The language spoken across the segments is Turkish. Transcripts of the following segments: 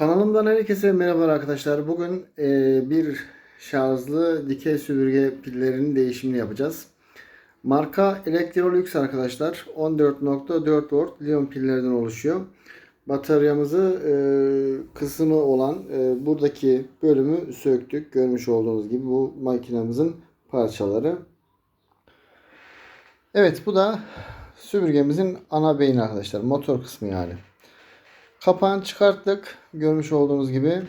Kanalımdan herkese merhaba arkadaşlar. Bugün e, bir şarjlı dikey süpürge pillerinin değişimini yapacağız. Marka Electrolux arkadaşlar. 14.4 volt liyon pillerden oluşuyor. Bataryamızı e, kısmı olan e, buradaki bölümü söktük. Görmüş olduğunuz gibi bu makinamızın parçaları. Evet bu da süpürgemizin ana beyni arkadaşlar. Motor kısmı yani. Kapağını çıkarttık. Görmüş olduğunuz gibi.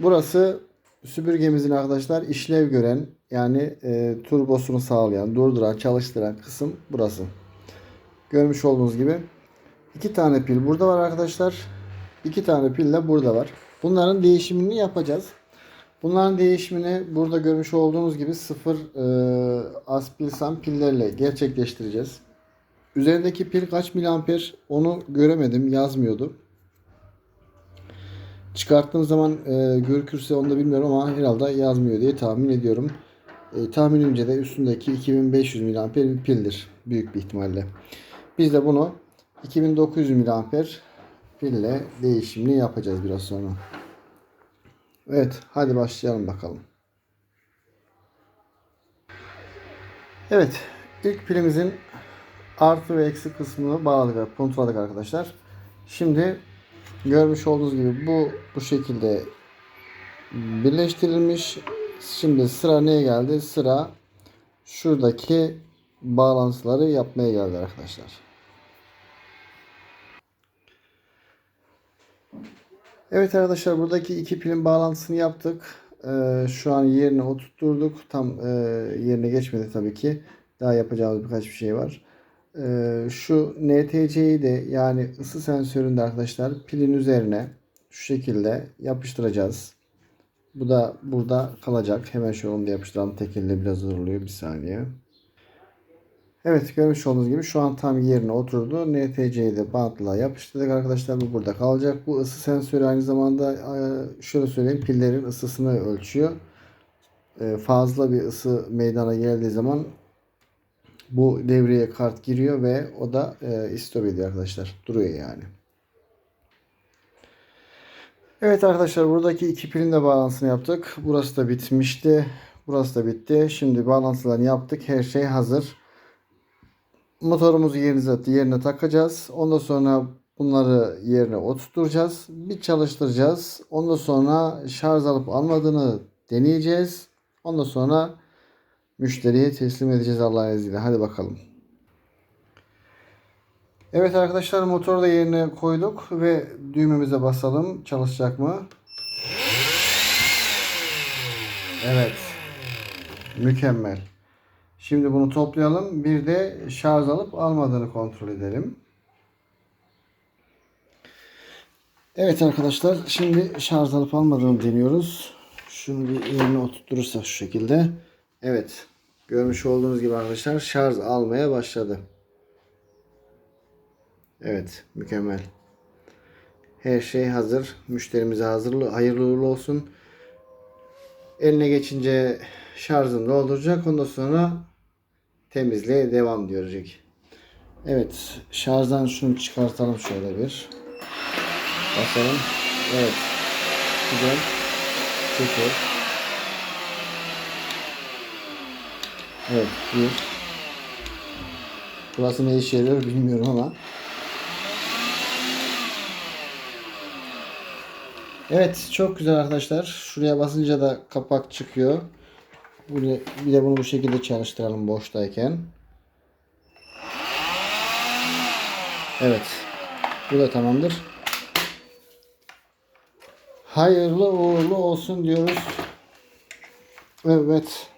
Burası süpürgemizin arkadaşlar işlev gören yani e, turbosunu sağlayan, durduran, çalıştıran kısım burası. Görmüş olduğunuz gibi. iki tane pil burada var arkadaşlar. iki tane pil de burada var. Bunların değişimini yapacağız. Bunların değişimini burada görmüş olduğunuz gibi sıfır e, aspilsan pillerle gerçekleştireceğiz. Üzerindeki pil kaç miliamper onu göremedim yazmıyordu. Çıkarttığım zaman e, görükürse onu da bilmiyorum ama herhalde yazmıyor diye tahmin ediyorum. E, tahminimce de üstündeki 2500 miliamper bir pildir büyük bir ihtimalle. Biz de bunu 2900 miliamper pille değişimini yapacağız biraz sonra. Evet hadi başlayalım bakalım. Evet ilk pilimizin artı ve eksi kısmını bağladık ve arkadaşlar. Şimdi görmüş olduğunuz gibi bu bu şekilde birleştirilmiş. Şimdi sıra neye geldi? Sıra şuradaki bağlantıları yapmaya geldi arkadaşlar. Evet arkadaşlar buradaki iki pilin bağlantısını yaptık. Ee, şu an yerine oturtturduk. Tam e, yerine geçmedi tabii ki. Daha yapacağımız birkaç bir şey var. Ee, şu NTC'yi de yani ısı sensöründe arkadaşlar pilin üzerine şu şekilde yapıştıracağız. Bu da burada kalacak. Hemen şu anda yapıştıralım. Tek elle biraz zorluyor. Bir saniye. Evet görmüş olduğunuz gibi şu an tam yerine oturdu. NTC'yi de bantla yapıştırdık arkadaşlar. Bu burada kalacak. Bu ısı sensörü aynı zamanda e, şöyle söyleyeyim pillerin ısısını ölçüyor. E, Fazla bir ısı meydana geldiği zaman bu devreye kart giriyor ve o da e, istop ediyor arkadaşlar. Duruyor yani. Evet arkadaşlar buradaki iki pilin de bağlantısını yaptık. Burası da bitmişti. Burası da bitti. Şimdi bağlantılarını yaptık. Her şey hazır. Motorumuzu yerine, yerine takacağız. Ondan sonra bunları yerine oturtacağız. Bir çalıştıracağız. Ondan sonra şarj alıp almadığını deneyeceğiz. Ondan sonra müşteriye teslim edeceğiz Allah'ın izniyle. Hadi bakalım. Evet arkadaşlar motoru da yerine koyduk ve düğmemize basalım. Çalışacak mı? Evet. Mükemmel. Şimdi bunu toplayalım. Bir de şarj alıp almadığını kontrol edelim. Evet arkadaşlar şimdi şarj alıp almadığını deniyoruz. Şunu bir yerine oturturursak şu şekilde. Evet. Görmüş olduğunuz gibi arkadaşlar şarj almaya başladı. Evet. Mükemmel. Her şey hazır. Müşterimize hazırlı, hayırlı uğurlu olsun. Eline geçince şarjını dolduracak. Ondan sonra temizliğe devam diyecek. Evet. Şarjdan şunu çıkartalım şöyle bir. Basalım. Evet. Güzel. Çekiyor. Evet. Bir. Burası ne işe yarıyor bilmiyorum ama. Evet. Çok güzel arkadaşlar. Şuraya basınca da kapak çıkıyor. Bir de bunu bu şekilde çalıştıralım boştayken. Evet. Bu da tamamdır. Hayırlı uğurlu olsun diyoruz. Evet.